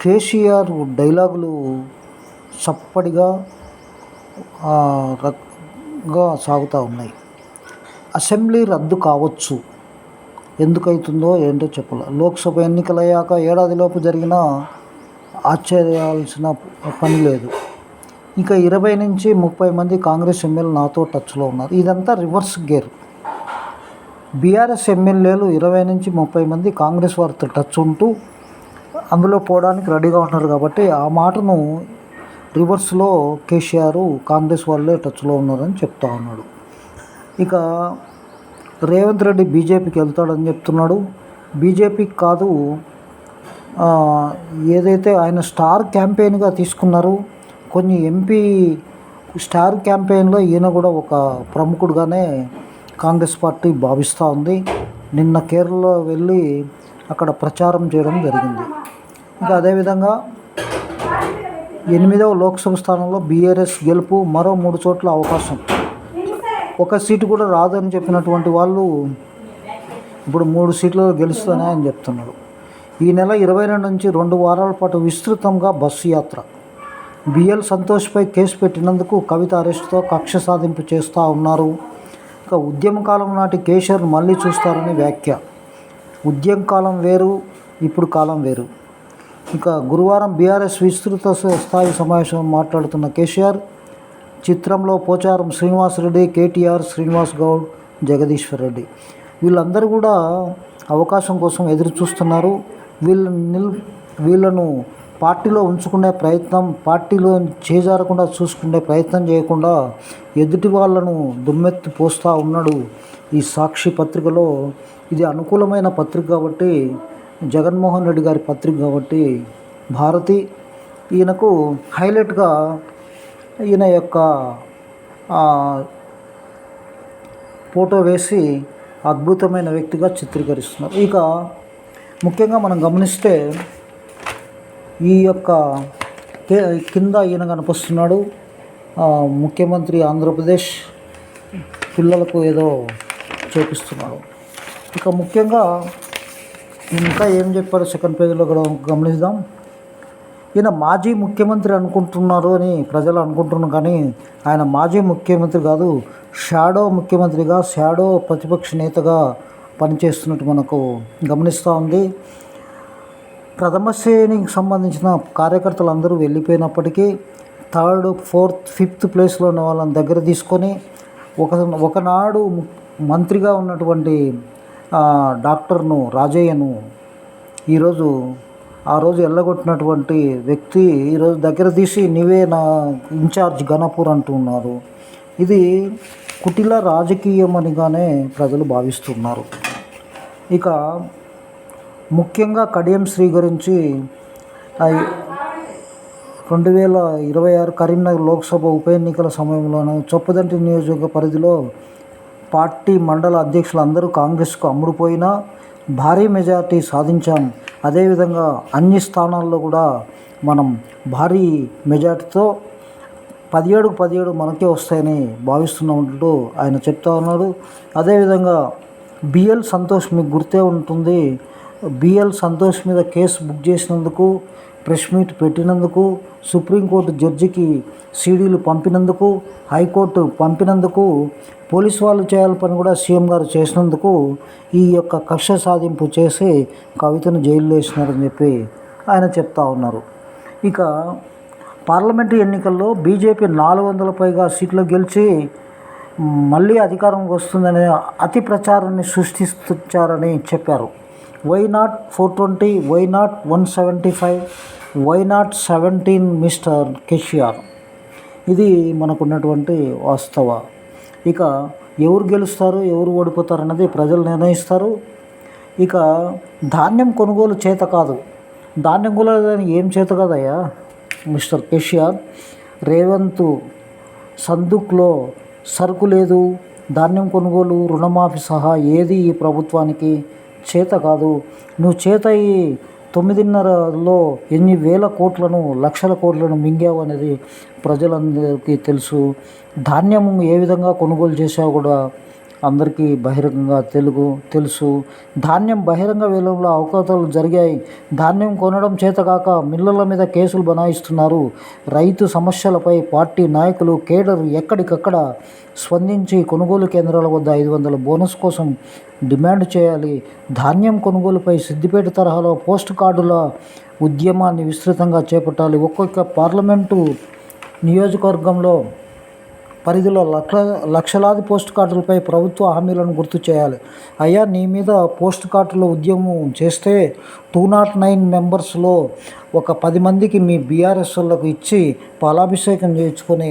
కేసీఆర్ డైలాగులు చప్పడిగా ఆ, రకంగా సాగుతూ ఉన్నాయి. అసెంబ్లీ రద్దు కావచ్చు. ఎందుకైతుందో ఏంటో చెప్పాలి. లోక్సభ ఎన్నికలయ్యాక ఏడాదిలోపు జరిగిన ఆశ్చర్యాల్సిన పని లేదు. ఇంకా ఇరవై నుంచి ముప్పై మంది కాంగ్రెస్ ఎమ్మెల్యే నాతో టచ్లో ఉన్నారు. ఇదంతా రివర్స్ గేర్. బీఆర్ఎస్ ఎమ్మెల్యేలు ఇరవై నుంచి ముప్పై మంది కాంగ్రెస్ వారితో టచ్ ఉంటూ అందులో పోవడానికి రెడీగా ఉంటున్నారు కాబట్టి ఆ మాటను రివర్స్లో కేసీఆర్ కాంగ్రెస్ వాళ్ళే టచ్లో ఉన్నారని చెప్తా ఉన్నాడు. ఇక రేవంత్ రెడ్డి బీజేపీకి వెళ్తాడని చెప్తున్నాడు. బీజేపీకి కాదు ఏదైతే ఆయన స్టార్ క్యాంపెయిన్గా తీసుకున్నారు కొన్ని ఎంపీ స్టార్ క్యాంపెయిన్లో ఈయన కూడా ఒక ప్రముఖుడుగానే కాంగ్రెస్ పార్టీ భావిస్తూ ఉంది. నిన్న కేరళలో వెళ్ళి అక్కడ ప్రచారం చేయడం జరిగింది. ఇంకా అదేవిధంగా ఎనిమిదవ లోక్సభ స్థానంలో బీఆర్ఎస్ గెలుపు మరో మూడు చోట్ల అవకాశం. ఒక సీటు కూడా రాదని చెప్పినటువంటి వాళ్ళు ఇప్పుడు మూడు సీట్లు గెలుస్తానే అని చెప్తున్నారు. ఈ నెల ఇరవై రెండు నుంచి రెండు వారాల పాటు విస్తృతంగా బస్సు యాత్ర. బిఎల్ సంతోష్పై కేసు పెట్టినందుకు కవిత అరెస్టుతో కక్ష సాధింపు చేస్తూ ఉన్నారు. ఇక ఉద్యమ కాలం నాటి కేసీఆర్ మళ్ళీ చూస్తారని వ్యాఖ్య. ఉద్యమకాలం వేరు ఇప్పుడు కాలం వేరు. ఇక గురువారం బీఆర్ఎస్ విస్తృత స్థాయి సమావేశం మాట్లాడుతున్న కేసీఆర్ చిత్రంలో పోచారం శ్రీనివాసరెడ్డి కేటీఆర్ శ్రీనివాస్ గౌడ్ జగదీశ్వర్ రెడ్డి. వీళ్ళందరూ కూడా అవకాశం కోసం ఎదురు చూస్తున్నారు. వీళ్ళని నిల్ వీళ్ళను పార్టీలో ఉంచుకునే ప్రయత్నం పార్టీలో చేజారకుండా చూసుకునే ప్రయత్నం చేయకుండా ఎదుటి వాళ్ళను దుమ్మెత్తి పోస్తూ ఉన్నాడు ఈ సాక్షి పత్రికలో. ఇది అనుకూలమైన పత్రిక కాబట్టి జగన్మోహన్ రెడ్డి గారి పత్రిక కాబట్టి భారతి ఈయనకు హైలైట్గా ఈయన యొక్క ఫోటో వేసి అద్భుతమైన వ్యక్తిగా చిత్రీకరిస్తున్నారు. ఇక ముఖ్యంగా మనం గమనిస్తే ఈ యొక్క కింద ఈయన కనిపిస్తున్నాడు. ముఖ్యమంత్రి ఆంధ్రప్రదేశ్ పిల్లలకు ఏదో చేపిస్తున్నాడు. ఇక ముఖ్యంగా ఇంకా ఏం చెప్పారు సెకండ్ పేజీలో కూడా గమనిద్దాం. ఈయన మాజీ ముఖ్యమంత్రి అనుకుంటున్నారు అని ప్రజలు అనుకుంటున్నారు కానీ ఆయన మాజీ ముఖ్యమంత్రి కాదు షాడో ముఖ్యమంత్రిగా షాడో ప్రతిపక్ష నేతగా పనిచేస్తున్నట్టు మనకు గమనిస్తూ ఉంది. ప్రథమ శ్రేణికి సంబంధించిన కార్యకర్తలు అందరూ వెళ్ళిపోయినప్పటికీ థర్డ్ ఫోర్త్ ఫిఫ్త్ ప్లేస్లో ఉన్న వాళ్ళని దగ్గర తీసుకొని ఒక ఒకనాడు ము- మంత్రిగా ఉన్నటువంటి డాక్టర్ను రాజయ్యను ఈరోజు ఆ రోజు ఎల్లగొట్టినటువంటి వ్యక్తి ఈరోజు దగ్గర తీసి నీవే నా ఇన్ఛార్జ్ ఘనపూర్ అంటున్నారు ఇది కుటిల రాజకీయం అనిగానే ప్రజలు భావిస్తున్నారు. ఇక ముఖ్యంగా కడియం శ్రీ గురించి రెండు వేల ఇరవై ఆరు కరీంనగర్ లోక్సభ ఉప ఎన్నికల సమయంలోనూ చొప్పదంటి నియోజక పరిధిలో పార్టీ మండల అధ్యక్షులు అందరూ కాంగ్రెస్కు అమ్ముడుపోయినా భారీ మెజార్టీ సాధించాం. అదేవిధంగా అన్ని స్థానాల్లో కూడా మనం భారీ మెజార్టీతో పదిహేడుకు పదిహేడు మనకే వస్తాయని భావిస్తున్నామంటూ ఆయన చెప్తా ఉన్నాడు అదేవిధంగా బిఎల్ సంతోష్ మీకు గుర్తే ఉంటుంది. బిఎల్ సంతోష్ మీద కేసు బుక్ చేసినందుకు ప్రెస్ మీట్ పెట్టినందుకు సుప్రీంకోర్టు జడ్జికి సీడీలు పంపినందుకు హైకోర్టు పంపినందుకు పోలీస్ వాళ్ళు చేయాలి పని కూడా సీఎం గారు చేసినందుకు ఈ యొక్క కక్ష సాధింపు చేసి కవితను జైల్లో వేసినారని చెప్పి ఆయన చెప్తా ఉన్నారు. ఇక పార్లమెంటు ఎన్నికల్లో బీజేపీ నాలుగు వందల పైగా సీట్లు గెలిచి మళ్ళీ అధికారంకి వస్తుందనే అతి ప్రచారాన్ని సృష్టిస్తారని చెప్పారు. Why not four twenty why not one seventy five why not seventeen mister KCR ఇది మనకున్నటువంటి వాస్తవ. ఇక ఎవరు గెలుస్తారు ఎవరు ఓడిపోతారు అన్నది ప్రజలు నిర్ణయిస్తారు. ఇక ధాన్యం కొనుగోలు చేత కాదు. ధాన్యం కొనుగోలు ఏం చేత కాదయ్యా? మిస్టర్ కేసీఆర్ రేవంత్ సందుక్లో సరుకు లేదు ధాన్యం కొనుగోలు రుణమాఫీ సహా ఏది ఈ ప్రభుత్వానికి చేత కాదు. నువ్వు చేత ఈ తొమ్మిదిన్నరలో ఎన్ని వేల కోట్లను లక్షల కోట్లను మింగావు అనేది ప్రజలందరికీ తెలుసు. ధాన్యం ఏ విధంగా కొనుగోలు చేసావు కూడా అందరికీ బహిరంగంగా తెలుగు తెలుసు. ధాన్యం బహిరంగ వేలంలో అవకతవకలు జరిగాయి. ధాన్యం కొనడం చేతకాక మిల్లుల మీద కేసులు బనాయిస్తున్నారు. రైతు సమస్యలపై పార్టీ నాయకులు కేడర్ ఎక్కడికక్కడ స్పందించి కొనుగోలు కేంద్రాల వద్ద ఐదు వందల బోనస్ కోసం డిమాండ్ చేయాలి. ధాన్యం కొనుగోలుపై సిద్దిపేట తరహాలో పోస్ట్ కార్డుల ఉద్యమాన్ని విస్తృతంగా చేపట్టాలి. ఒక్కొక్క పార్లమెంటు నియోజకవర్గంలో పరిధిలో లక్ష లక్షలాది పోస్ట్ కార్డులపై ప్రభుత్వ హామీలను గుర్తు చేయాలి. అయ్యా నీ మీద పోస్ట్ కార్డుల ఉద్యమం చేస్తే టూ నాట్ నైన్ మెంబర్స్లో ఒక పది మందికి మీ బీఆర్ఎస్లకు ఇచ్చి పాలాభిషేకం చేయించుకొని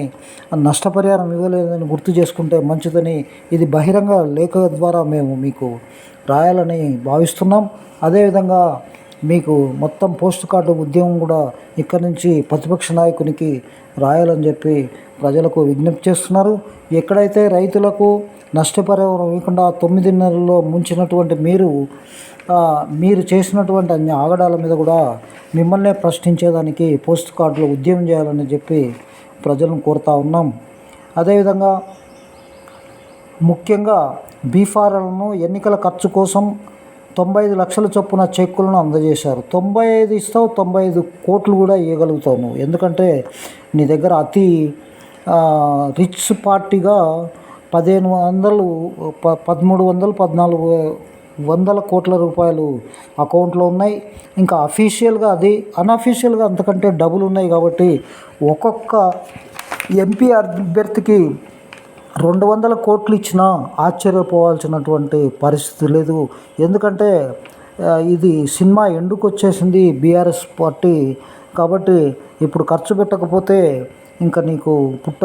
నష్టపరిహారం ఇవ్వలేదని గుర్తు చేసుకుంటే మంచిదని ఇది బహిరంగ లేఖ ద్వారా మేము మీకు రాయాలని భావిస్తున్నాం. అదేవిధంగా మీకు మొత్తం పోస్ట్ కార్డు ఉద్యమం కూడా ఇక్కడి నుంచి ప్రతిపక్ష నాయకునికి రాయాలని చెప్పి ప్రజలకు విజ్ఞప్తి చేస్తున్నారు. ఎక్కడైతే రైతులకు నష్టపరిహారం ఇవ్వకుండా తొమ్మిది నెలల్లో ముంచినటువంటి మీరు మీరు చేసినటువంటి అన్ని ఆగడాల మీద కూడా మిమ్మల్నే ప్రశ్నించేదానికి పోస్ట్ కార్డులో ఉద్యమం చేయాలని చెప్పి ప్రజలను కోరుతా ఉన్నాం. అదేవిధంగా ముఖ్యంగా బీఫారాలను ఎన్నికల ఖర్చు కోసం తొంభై ఐదు లక్షల చొప్పున చెక్కులను అందజేశారు. తొంభై ఐదు ఇస్తావు తొంభై ఐదు కోట్లు కూడా ఇవ్వగలుగుతావు నువ్వు. ఎందుకంటే నీ దగ్గర అతి రిచ్ పార్టీగా పదిహేను వందలు ప పదమూడు వందలు పద్నాలుగు వందల కోట్ల రూపాయలు అకౌంట్లో ఉన్నాయి. ఇంకా అఫీషియల్గా అది అన్అఫీషియల్గా అంతకంటే డబ్బులు ఉన్నాయి కాబట్టి ఒక్కొక్క ఎంపీ అభ్యర్థికి రెండు వందల కోట్లు ఇచ్చినా ఆశ్చర్యపోవాల్సినటువంటి పరిస్థితి లేదు. ఎందుకంటే ఇది సినిమా ఎందుకు వచ్చేసింది బీఆర్ఎస్ పార్టీ? కాబట్టి ఇప్పుడు ఖర్చు పెట్టకపోతే ఇంకా నీకు పుట్ట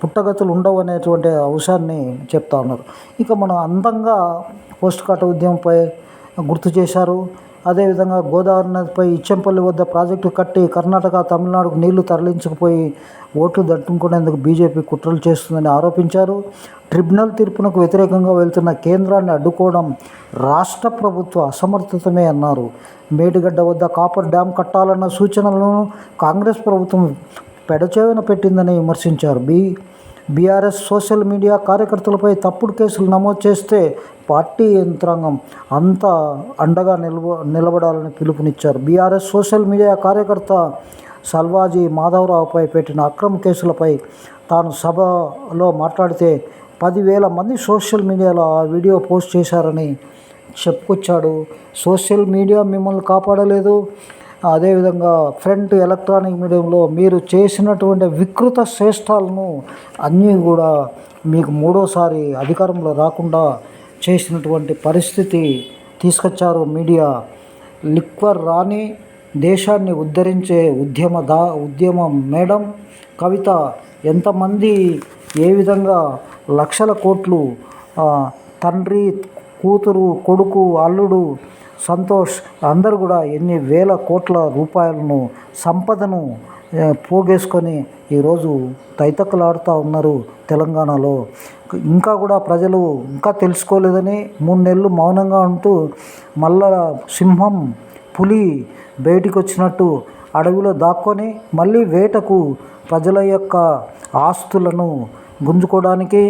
పుట్టగతులు ఉండవు అనేటువంటి అంశాన్ని చెప్తా ఉన్నారు. ఇక మనం అందంగా పోస్ట్ కార్డు ఉద్యమంపై గుర్తు చేశారు. అదేవిధంగా గోదావరి నదిపై ఇచ్చంపల్లి వద్ద ప్రాజెక్టు కట్టి కర్ణాటక తమిళనాడుకు నీళ్ళు తరలించకపోయి ఓట్లు దట్టుకునేందుకు బీజేపీ కుట్రలు చేస్తుందని ఆరోపించారు. ట్రిబ్యునల్ తీర్పునకు వ్యతిరేకంగా వెళ్తున్న కేంద్రాన్ని అడ్డుకోవడం రాష్ట్ర ప్రభుత్వ అసమర్థతమే అన్నారు. మేడిగడ్డ వద్ద కాపర్ డ్యాం కట్టాలన్న సూచనలను కాంగ్రెస్ ప్రభుత్వం పెడచేవన పెట్టిందని విమర్శించారు. బీ. బీఆర్ఎస్ సోషల్ మీడియా కార్యకర్తలపై తప్పుడు కేసులు నమోదు చేస్తే పార్టీ యంత్రాంగం అంతా అండగా నిలబ నిలబడాలని పిలుపునిచ్చారు. బీఆర్ఎస్ సోషల్ మీడియా కార్యకర్త సల్వాజీ మాధవరావుపై పెట్టిన అక్రమ కేసులపై తాను సభలో మాట్లాడితే పదివేల మంది సోషల్ మీడియాలో ఆ వీడియో పోస్ట్ చేశారని చెప్పుకొచ్చాడు. సోషల్ మీడియా మిమ్మల్ని కాపాడలేదు. అదేవిధంగా ఫ్రంట్ ఎలక్ట్రానిక్ మీడియంలో మీరు చేసినటువంటి వికృత శ్రేష్టాలను అన్నీ కూడా మీకు మూడోసారి అధికారంలో రాకుండా చేసినటువంటి పరిస్థితి తీసుకొచ్చారు మీడియా. లిక్వర్ రాణి దేశాన్ని ఉద్ధరించే ఉద్యమ దా ఉద్యమ మేడం కవిత ఎంతమంది ఏ విధంగా లక్షల కోట్లు తండ్రి కూతురు కొడుకు అల్లుడు సంతోష్ అందరూ కూడా ఎన్ని వేల కోట్ల రూపాయలను సంపదను పోగేసుకొని ఈరోజు తైతక్కలాడుతూ ఉన్నారు తెలంగాణలో. ఇంకా కూడా ప్రజలు ఇంకా తెలుసుకోలేదని మూడు నెలలు మౌనంగా ఉంటూ మళ్ళా సింహం పులి బయటికి వచ్చినట్టు అడవిలో దాక్కొని మళ్ళీ వేటకు ప్రజల యొక్క ఆస్తులను గుంజుకోవడానికి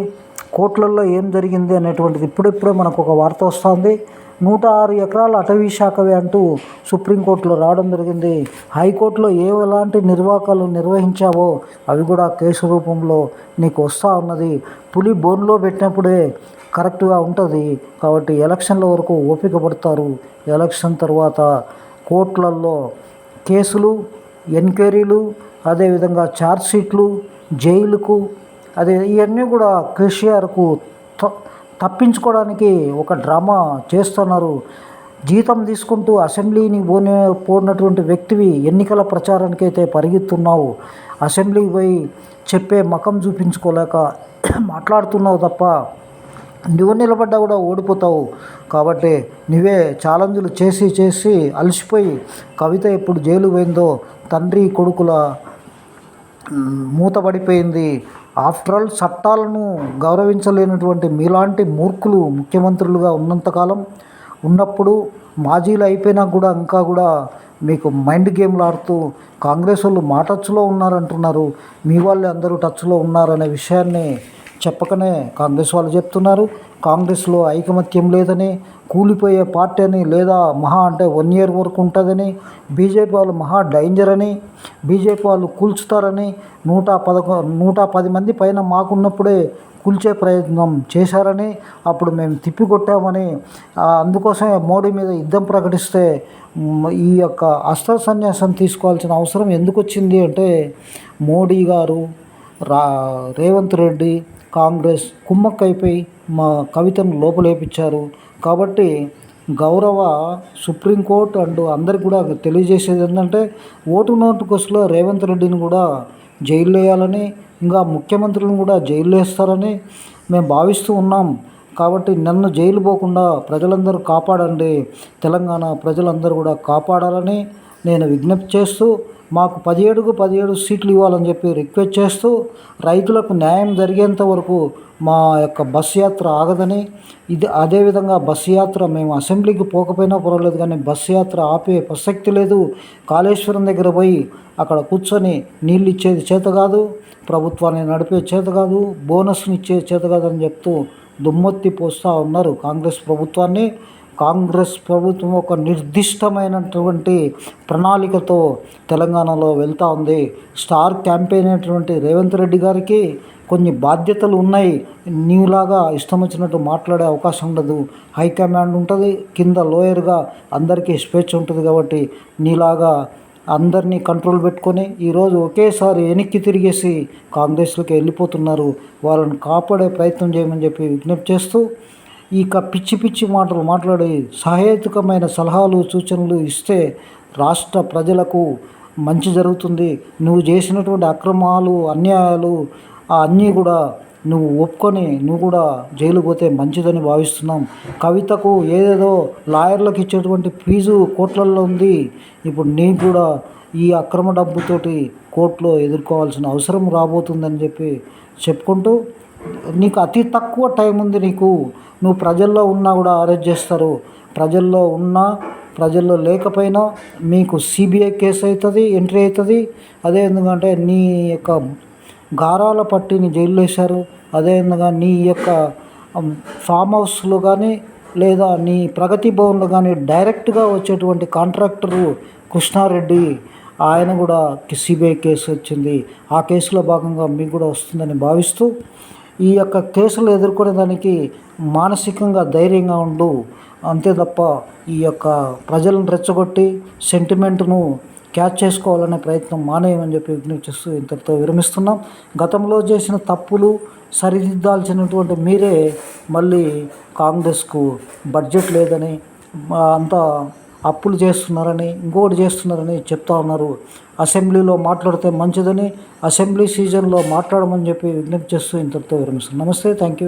కోట్లల్లో ఏం జరిగింది అనేటువంటిది ఇప్పుడిప్పుడే మనకు ఒక వార్త వస్తుంది. నూట ఆరు ఎకరాల అటవీ శాఖవే అంటూ సుప్రీంకోర్టులో రావడం జరిగింది. హైకోర్టులో ఏ ఎలాంటి నిర్వాకాలు నిర్వహించావో అవి కూడా కేసు రూపంలో నీకు వస్తూ ఉన్నది. పులి బోన్లో పెట్టినప్పుడే కరెక్ట్గా ఉంటుంది. కాబట్టి ఎలక్షన్ల వరకు ఓపిక పడతారు. ఎలక్షన్ తర్వాత కోర్టులలో కేసులు ఎంక్వైరీలు అదేవిధంగా ఛార్జ్షీట్లు జైలుకు అదే ఇవన్నీ కూడా కేసీఆర్కు త తప్పించుకోవడానికి ఒక డ్రామా చేస్తున్నారు. జీతం తీసుకుంటూ అసెంబ్లీని పోనే పోనటువంటి వ్యక్తివి ఎన్నికల ప్రచారానికి అయితే పరిగెత్తున్నావు. అసెంబ్లీకి పోయి చెప్పే మకం చూపించుకోలేక మాట్లాడుతున్నావు తప్ప నువ్వు నిలబడ్డా కూడా ఓడిపోతావు. కాబట్టి నువ్వే ఛాలెంజ్లు చేసి చేసి అలసిపోయి కవిత ఎప్పుడు జైలు పోయిందో తండ్రి కొడుకుల మూతబడిపోయింది మూతపడిపోయింది. ఆఫ్టర్ ఆల్ చట్టాలను గౌరవించలేనటువంటి మీలాంటి మూర్ఖులు ముఖ్యమంత్రులుగా ఉన్నంతకాలం ఉన్నప్పుడు మాజీలు అయిపోయినా కూడా ఇంకా కూడా మీకు మైండ్ గేమ్లు ఆడుతూ కాంగ్రెస్ వాళ్ళు మా టచ్లో ఉన్నారంటున్నారు మీ వాళ్ళు అందరూ టచ్లో ఉన్నారనే విషయాన్ని చెప్పకనే కాంగ్రెస్ వాళ్ళు చెప్తున్నారు. కాంగ్రెస్లో ఐకమత్యం లేదని కూలిపోయే పార్టీ అని లేదా మహా అంటే వన్ ఇయర్ వరకు ఉంటుందని బీజేపీ వాళ్ళు మహా డేంజర్ అని బీజేపీ వాళ్ళు కూల్చుతారని నూట పదకొ నూట పది మంది పైన మాకున్నప్పుడే కూల్చే ప్రయత్నం చేశారని అప్పుడు మేము తిప్పికొట్టామని అందుకోసం అందుకోసమే మోడీ మీద యుద్ధం ప్రకటిస్తే ఈ యొక్క అస్త్ర సన్యాసం తీసుకోవాల్సిన అవసరం ఎందుకు వచ్చింది అంటే మోడీ గారు రా రేవంత్ రెడ్డి కాంగ్రెస్ కుమ్మక్కైపోయి మా కవితను లోపలేపించారు కాబట్టి గౌరవ సుప్రీంకోర్టు అండ్ అందరికి కూడా తెలియజేసేది ఏంటంటే ఓటు నోటు కేసులో రేవంత్ రెడ్డిని కూడా జైల్లో వేయాలని ఇంకా ముఖ్యమంత్రులను కూడా జైల్లో వేస్తారని మేము భావిస్తూ ఉన్నాం. కాబట్టి నన్ను జైలు పోకుండా ప్రజలందరూ కాపాడండి. తెలంగాణ ప్రజలందరూ కూడా కాపాడాలని నేను విజ్ఞప్తి చేస్తూ మాకు పదిహేడుకు పదిహేడు సీట్లు ఇవ్వాలని చెప్పి రిక్వెస్ట్ చేస్తూ రైతులకు న్యాయం జరిగేంత వరకు మా యొక్క బస్ యాత్ర ఆగదని ఇది అదేవిధంగా బస్ యాత్ర మేము అసెంబ్లీకి పోకపోయినా పర్వాలేదు కానీ బస్ యాత్ర ఆపే ప్రసక్తి లేదు. కాళేశ్వరం దగ్గర పోయి అక్కడ కూర్చొని నీళ్ళు ఇచ్చేది చేత కాదు ప్రభుత్వాన్ని నడిపే చేత కాదు బోనస్ని ఇచ్చే చేత కాదని చెప్తూ దుమ్మెత్తి పోస్తూ ఉన్నారు కాంగ్రెస్ ప్రభుత్వాన్ని. కాంగ్రెస్ ప్రభుత్వం ఒక నిర్దిష్టమైనటువంటి ప్రణాళికతో తెలంగాణలో వెళ్తూ ఉంది. స్టార్ క్యాంపెయిన్ అయినటువంటి రేవంత్ రెడ్డి గారికి కొన్ని బాధ్యతలు ఉన్నాయి. నీవులాగా ఇష్టం వచ్చినట్టు మాట్లాడే అవకాశం ఉండదు. హైకమాండ్ ఉంటుంది కింద లోయర్గా అందరికీ స్వేచ్ఛ ఉంటుంది కాబట్టి నీలాగా అందరినీ కంట్రోల్ పెట్టుకొని ఈరోజు ఒకేసారి వెనక్కి తిరిగేసి కాంగ్రెస్లోకి వెళ్ళిపోతున్నారు. వాళ్ళని కాపాడే ప్రయత్నం చేయమని చెప్పి విజ్ఞప్తి చేస్తూ ఇక పిచ్చి పిచ్చి మాటలు మాట్లాడి సహేతుకమైన సలహాలు సూచనలు ఇస్తే రాష్ట్ర ప్రజలకు మంచి జరుగుతుంది. నువ్వు చేసినటువంటి అక్రమాలు అన్యాయాలు అన్నీ కూడా నువ్వు ఒప్పుకొని నువ్వు కూడా జైలు పోతే మంచిదని భావిస్తున్నాం. కవితకు ఏదేదో లాయర్లకు ఇచ్చేటువంటి ఫీజు కోట్లల్లో ఉంది. ఇప్పుడు నీకు కూడా ఈ అక్రమ డబ్బుతోటి కోర్టులో ఎదుర్కోవాల్సిన అవసరం రాబోతుందని చెప్పి చెప్పుకుంటూ నీకు అతి తక్కువ టైం ఉంది నీకు. నువ్వు ప్రజల్లో ఉన్నా కూడా అరెస్ట్ చేస్తారు. ప్రజల్లో ఉన్నా ప్రజల్లో లేకపోయినా మీకు సిబిఐ కేసు అవుతుంది ఎంట్రీ అవుతుంది. అదే ఎందుకంటే నీ యొక్క గారాల పట్టిని జైల్లో వేశారు. అదే విధంగా నీ యొక్క ఫామ్ హౌస్లో కానీ లేదా నీ ప్రగతి భవన్లో కానీ డైరెక్ట్గా వచ్చేటువంటి కాంట్రాక్టరు కృష్ణారెడ్డి ఆయన కూడా సిబిఐ కేసు వచ్చింది. ఆ కేసులో భాగంగా మీకు కూడా వస్తుందని భావిస్తూ ఈ యొక్క కేసులు ఎదుర్కొనే దానికి మానసికంగా ధైర్యంగా ఉండు. అంతే తప్ప ఈ యొక్క ప్రజలను రెచ్చగొట్టి సెంటిమెంట్ను క్యాచ్ చేసుకోవాలనే ప్రయత్నం మానేయమని చెప్పి విజ్ఞప్తి చేస్తూ ఇంతటితో విరమిస్తున్నాం. గతంలో చేసిన తప్పులు సరిదిద్దాల్సినటువంటి మీరే మళ్ళీ కాంగ్రెస్కు బడ్జెట్ లేదని అంతా అప్పులు చేస్తున్నారని ఇంకొకటి చేస్తున్నారని చెప్తా ఉన్నారు. అసెంబ్లీలో మాట్లాడితే మంచిదని అసెంబ్లీ సీజన్లో మాట్లాడమని చెప్పి విజ్ఞప్తి చేస్తూ ఇంతటితో విరమిస్తున్నాను. నమస్తే థ్యాంక్ యూ